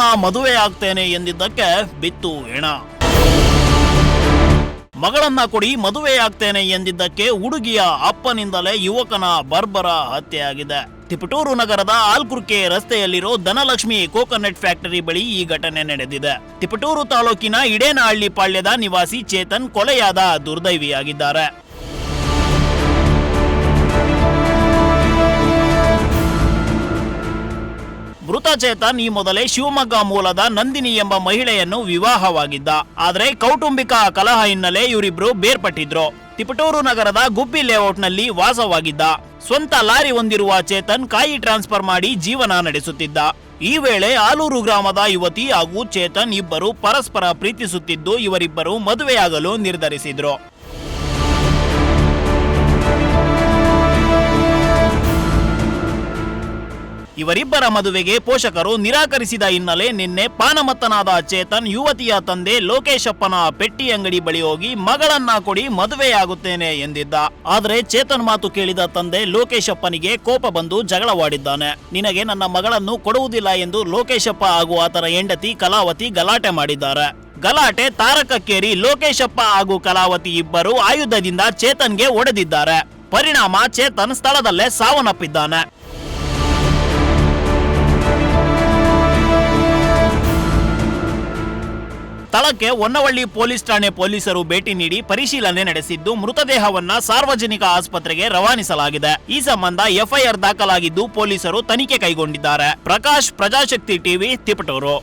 ಮಗಳನ್ನ ಮದುವೆ ಆಗ್ತೇನೆ ಎಂದಿದ್ದಕ್ಕೆ ಬಿತ್ತು ಹೆಣ. ಮಗಳನ್ನ ಕೊಡಿ ಮದುವೆ ಆಗ್ತೇನೆ ಎಂದಿದ್ದಕ್ಕೆ ಹುಡುಗಿಯ ಅಪ್ಪನಿಂದಲೇ ಯುವಕನ ಬರ್ಬರ ಹತ್ಯೆಯಾಗಿದೆ. ತಿಪಟೂರು ನಗರದ ಆಲ್ಕುರ್ಕೆ ರಸ್ತೆಯಲ್ಲಿರೋ ಧನಲಕ್ಷ್ಮಿ ಕೋಕೋನಟ್ ಫ್ಯಾಕ್ಟರಿ ಬಳಿ ಈ ಘಟನೆ ನಡೆದಿದೆ. ತಿಪಟೂರು ತಾಲೂಕಿನ ಇಡೇನಹಳ್ಳಿ ಪಾಳ್ಯದ ನಿವಾಸಿ ಚೇತನ್ ಕೊಲೆಯಾದ ದುರ್ದೈವಿಯಾಗಿದ್ದಾರೆ. ಮೃತ ಚೇತನ್ ಈ ಮೊದಲೇ ಶಿವಮೊಗ್ಗ ಮೂಲದ ನಂದಿನಿ ಎಂಬ ಮಹಿಳೆಯನ್ನು ವಿವಾಹವಾಗಿದ್ದ. ಆದರೆ ಕೌಟುಂಬಿಕ ಕಲಹ ಹಿನ್ನೆಲೆ ಇವರಿಬ್ರು ಬೇರ್ಪಟ್ಟಿದ್ರು. ತಿಪಟೂರು ನಗರದ ಗುಬ್ಬಿ ಲೇಔಟ್ನಲ್ಲಿ ವಾಸವಾಗಿದ್ದ. ಸ್ವಂತ ಲಾರಿ ಹೊಂದಿರುವ ಚೇತನ್ ಕಾಯಿ ಟ್ರಾನ್ಸ್ಫರ್ ಮಾಡಿ ಜೀವನ ನಡೆಸುತ್ತಿದ್ದ. ಈ ವೇಳೆ ಆಲೂರು ಗ್ರಾಮದ ಯುವತಿ ಹಾಗೂ ಚೇತನ್ ಇಬ್ಬರು ಪರಸ್ಪರ ಪ್ರೀತಿಸುತ್ತಿದ್ದು ಇವರಿಬ್ಬರು ಮದುವೆಯಾಗಲು ನಿರ್ಧರಿಸಿದ್ರು. ಇವರಿಬ್ಬರ ಮದುವೆಗೆ ಪೋಷಕರು ನಿರಾಕರಿಸಿದ ಹಿನ್ನೆಲೆ ನಿನ್ನೆ ಪಾನಮತ್ತನಾದ ಚೇತನ್ ಯುವತಿಯ ತಂದೆ ಲೋಕೇಶಪ್ಪನ ಪೆಟ್ಟಿ ಅಂಗಡಿ ಬಳಿ ಹೋಗಿ ಮಗಳನ್ನ ಕೊಡಿ ಮದುವೆಯಾಗುತ್ತೇನೆ ಎಂದಿದ್ದ. ಆದರೆ ಚೇತನ್ ಮಾತು ಕೇಳಿದ ತಂದೆ ಲೋಕೇಶಪ್ಪನಿಗೆ ಕೋಪ ಬಂದು ಜಗಳವಾಡಿದ್ದಾನೆ. ನಿನಗೆ ನನ್ನ ಮಗಳನ್ನು ಕೊಡುವುದಿಲ್ಲ ಎಂದು ಲೋಕೇಶಪ್ಪ ಹಾಗೂ ಆತನ ಹೆಂಡತಿ ಕಲಾವತಿ ಗಲಾಟೆ ಮಾಡಿದ್ದಾರೆ. ಗಲಾಟೆ ತಾರಕಕ್ಕೇರಿ ಲೋಕೇಶಪ್ಪ ಹಾಗೂ ಕಲಾವತಿ ಇಬ್ಬರು ಆಯುಧದಿಂದ ಚೇತನ್ಗೆ ಒಡೆದಿದ್ದಾರೆ. ಪರಿಣಾಮ ಚೇತನ್ ಸ್ಥಳದಲ್ಲೇ ಸಾವನ್ನಪ್ಪಿದ್ದಾನೆ. ಸ್ಥಳಕ್ಕೆ ಹೊನ್ನವಳ್ಳಿ ಪೊಲೀಸ್ ಠಾಣೆ ಪೊಲೀಸರು ಭೇಟಿ ನೀಡಿ ಪರಿಶೀಲನೆ ನಡೆಸಿದ್ದು ಮೃತದೇಹವನ್ನ ಸಾರ್ವಜನಿಕ ಆಸ್ಪತ್ರೆಗೆ ರವಾನಿಸಲಾಗಿದೆ. ಈ ಸಂಬಂಧ ಎಫ್ಐಆರ್ ದಾಖಲಾಗಿದ್ದು ಪೊಲೀಸರು ತನಿಖೆ ಕೈಗೊಂಡಿದ್ದಾರೆ. ಪ್ರಕಾಶ್, ಪ್ರಜಾಶಕ್ತಿ ಟಿವಿ, ತಿಪಟೂರು.